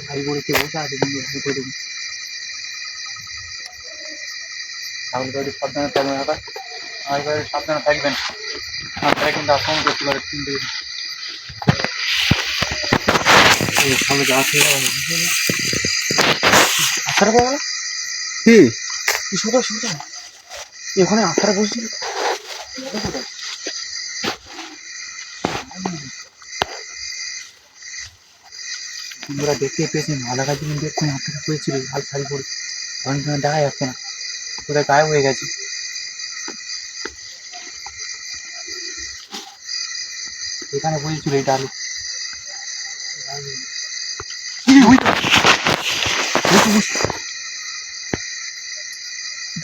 ভাই ভাই করে দেবো তাহলে সাবধানে থাকবেন দাদা আমার সাবধানে থাকবেন আপনারা কিন্তু আক্রমণ করতে আত্মারা পাওয়া কি? এখানে আত্মারা বসছিল তোমরা দেখতে পেয়েছেন মালাকাজি কিন্তু এক্ষুনি আত্মারা হয়েছিল লাল শাড়ি পরে কিন্তু দেখা যাচ্ছে না। কোথায় গায়েব হয়ে গেছে। এখানে বসেছিল এই ডালে।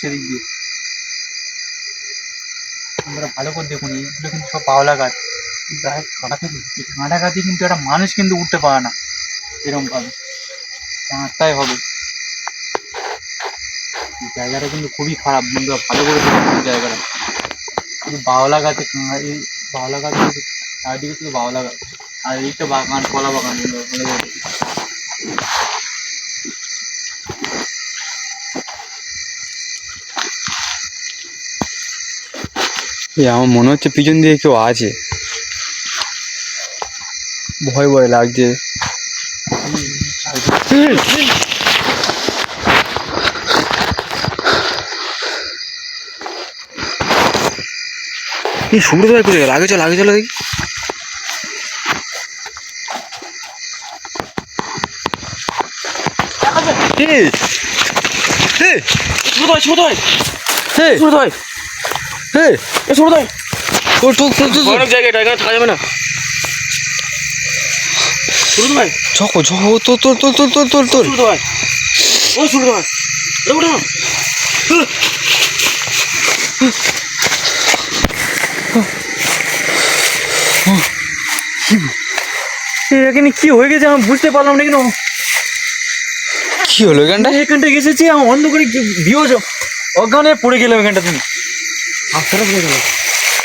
করছে দিয়ে। আপনারা ভালো করে দেখুন, এইগুলো কিন্তু সব পাওলা গাছ। গায়ে কাঁটা থেকে, এই কাঁটা গাছে কিন্তু একটা মানুষ কিন্তু উঠতে পারে না এরকম ভাবে কাঁটাই হবে জায়গাটা কিন্তু খুবই খারাপ, বন্ধুরা, ভালো করে দেখুন জায়গাটা। শুধু বাওলা গাছে, এই বাওলা গাছ কিন্তু চারিদিকে শুধু বাওলা গাছ। আর এইটা বাগান, কলা বাগান, বন্ধুরা এ আমার মনে হচ্ছে পিছন দিয়ে কেউ আছে ভয় ভয় লাগছে এই শুরু তো করে আগে চলো আগে চলো দেখি হে হে শুরু তো হয় শুরু তো হয় হে শুরু তো হয় এই, এ সুরদয় তোর, তোর, তোর, তোর, তোর। অনেক জায়গায় এখানে থাকা যাবে না। সুরদয় ঝকো ঝকো তোর তোর তোর তোর তোর তোর তোর। ও সুরদয় এ ওঠো এখানে কি হয়ে গেছে আমি বুঝতে পারলাম না কিন্তু। কি হলো এখানটা এখানটা এসেছি আমি অন্ধকারে ভিও অজ্ঞান হয়ে পড়ে গেলাম এখানটা তুমি। আস্তারা পড়ে গেল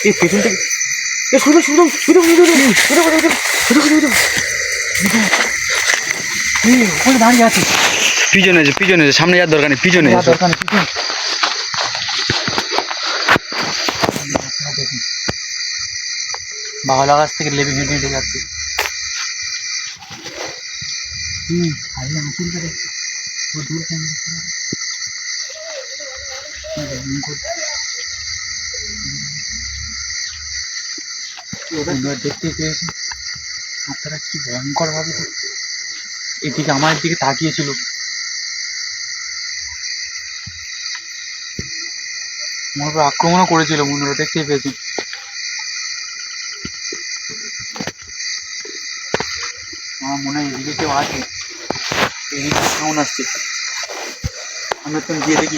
এই পেছন থেকে এ শুধু শুধু শুধু শুধু শুধু শুধু শুধু শুধু শুধু দাঁড়িয়ে আছে পিছনে আছে পিছনে আছে সামনে যাওয়ার দরকার নেই পিছনে দরকার নেই পিছন দেখুন গাছ থেকে লেবে হেঁটে হেঁটে যাচ্ছে হুম আঁচলটা দেখছি ও দূর কেন দেখতে পাবে? কি রকম করে- সুন্দর দেখতে পেয়েছি। আপনারা কি ভয়ঙ্কর ভাবে এদিকে আমার দিকে তাকিয়েছিল। আমার উপর আক্রমণও করেছিল বন্ধুরা, দেখতেই পেয়েছি আমার মনে হয় এদিকে কেউ আছে। এদিকে আসছে? আমরা তো গিয়ে দেখি।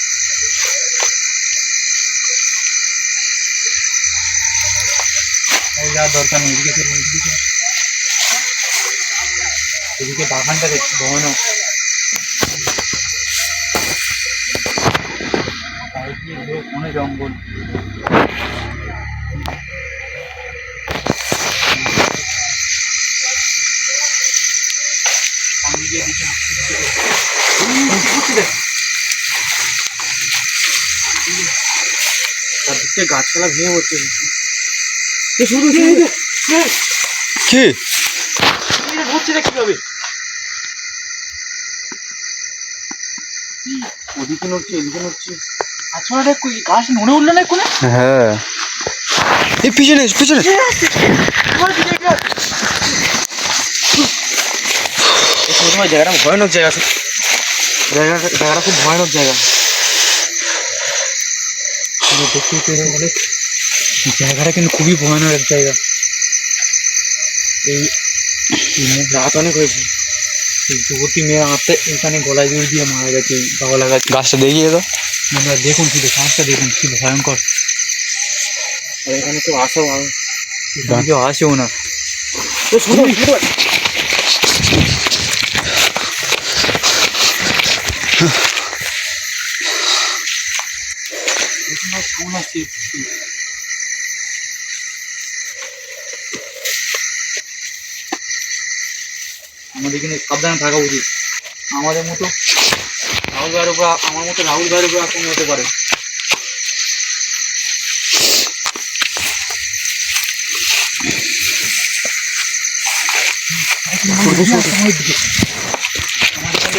যাওয়ার দরকার নেই এদিকে এদিকে এদিকে বাগানটা দেখছি ভয়ানক কোনো জঙ্গল। গাছপালা ভেঙে পড়ছে। কি? ঘুরছে দেখ কীভাবে? ওদিকে নড়ছে এদিকে নড়ছে। আচ্ছা কই? গাছ নড়ে উঠল না কোনে হ্যাঁ। এই পিছনে পিছনে। জায়গাটা ভয়ানক জায়গা জায়গাটা জায়গাটা খুব ভয়ানক জায়গা। দেখতে পেরে অনেক জায়গাটা কিন্তু খুবই ভয়ানক এক জায়গা। এই এই মে- রাত অনেক হয়েছে। এই যুবতী মেয়ে আত্মা এখানে গলায় জড়ি দিয়ে মারা গেছে এই বাবলা গাছ গাছটা দেখিয়ে দাও। বন্ধুরা দেখুন শুধু গাছটা দেখুন কি ভয়ঙ্কর। আর এখানে কেউ আসেও আর এখানে কেউ আসেও না। এখানে সাউন্ড আসছে আমাদের এখানে সাবধানে থাকা উচিত। আমাদের মতো রাহুল ভাইয়ের উপর আমার মতো রাহুল ভাইয়ের উপর আক্রমণ হতে পারে।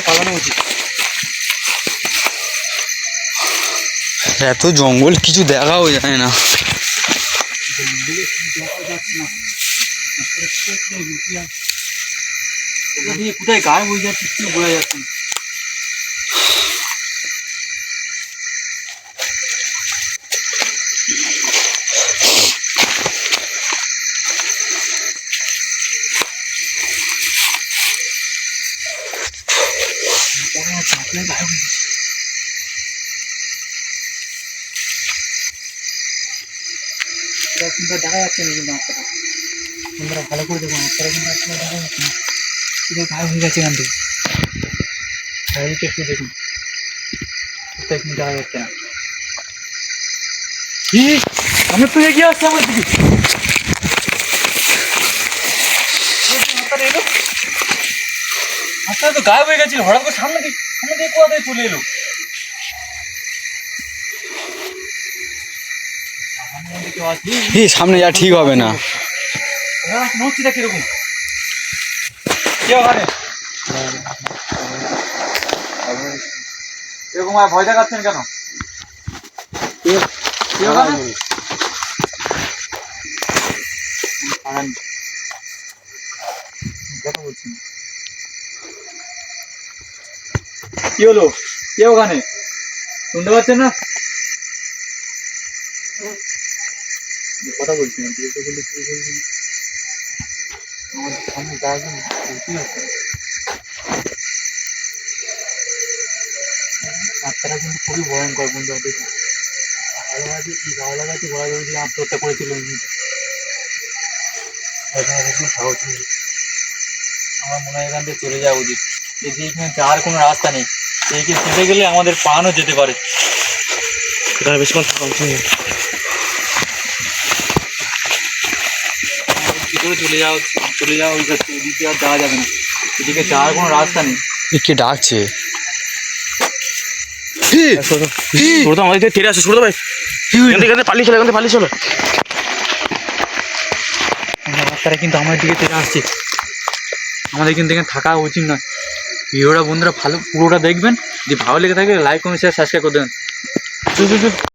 পালানো উচিত এত জঙ্গল কিছু দেখাও যায় না। জঙ্গলে কিছু দেখা যাচ্ছে না। কোথা দিয়ে কোথায় গায়েব হয়ে যাচ্ছে কিছু বোঝা যাচ্ছে কোথায় হয়ে যাচ্ছে। এটা দেখা যাচ্ছে না কিন্তু তোমরা ভালো করে কিন্তু দেখা যাচ্ছে এটা গায়েব হয়ে গেছে এখান থেকে চারিদিকে একটু দেখুন কোথায় কিন্তু দেখা যাচ্ছে না। আমি তো এগিয়ে আসছে আমার দিকে। এলো আত্মাটা তো গায়েব হয়ে গেছিল হঠাৎ করে সামনে দিকে সামনে দিকে কোথা থেকে চলে এলো। সামনে যা ঠিক হবে না। হ্যাঁ নড়ছিটা কীরকম? এরকম আর ভয় দেখাচ্ছেন কেন। কি হলো? কে ওখানে? শুনতে পাচ্ছেন না? কথা বলছি না। ভর্তি হচ্ছে আত্মারা কিন্তু খুবই ভয়ঙ্কর বন্ধু দেখুন ভালো গাছে কি ভালো লাগাচ্ছে বড় যদি আত্মহত্যা করেছিল সাহস নেই। আমার মনে হয় এখান থেকে চলে যাওয়া উচিত এদিকে এখানে যাওয়ার কোনো রাস্তা নেই এইকে ফেটে গেলে আমাদের প্রাণও যেতে পারে। এখানে বেশিক্ষণ থাকা উচিত চলে যাওয়া উচিত? চলে যাওয়া এদিকে আর যাওয়া যাবে না। এদিকে যাওয়ার কোনো রাস্তা নেই। কে ডাকছে? ছোটো আমাদের দিকে তেরে আসে ছোটো ভাই। এখান থেকে পালিয়ে চলো এখান থেকে পালিয়ে চলো। রাস্তাটা কিন্তু আমার দিকে আসছে। আমাদের কিন্তু এখানে থাকা উচিত নয়। ভিডিওটা বন্ধুরা ভালো পুরোটা দেখবেন। যদি ভালো লেগে থাকে লাইক কমেন্ট শেয়ার সাবস্ক্রাইব করে দেবেন।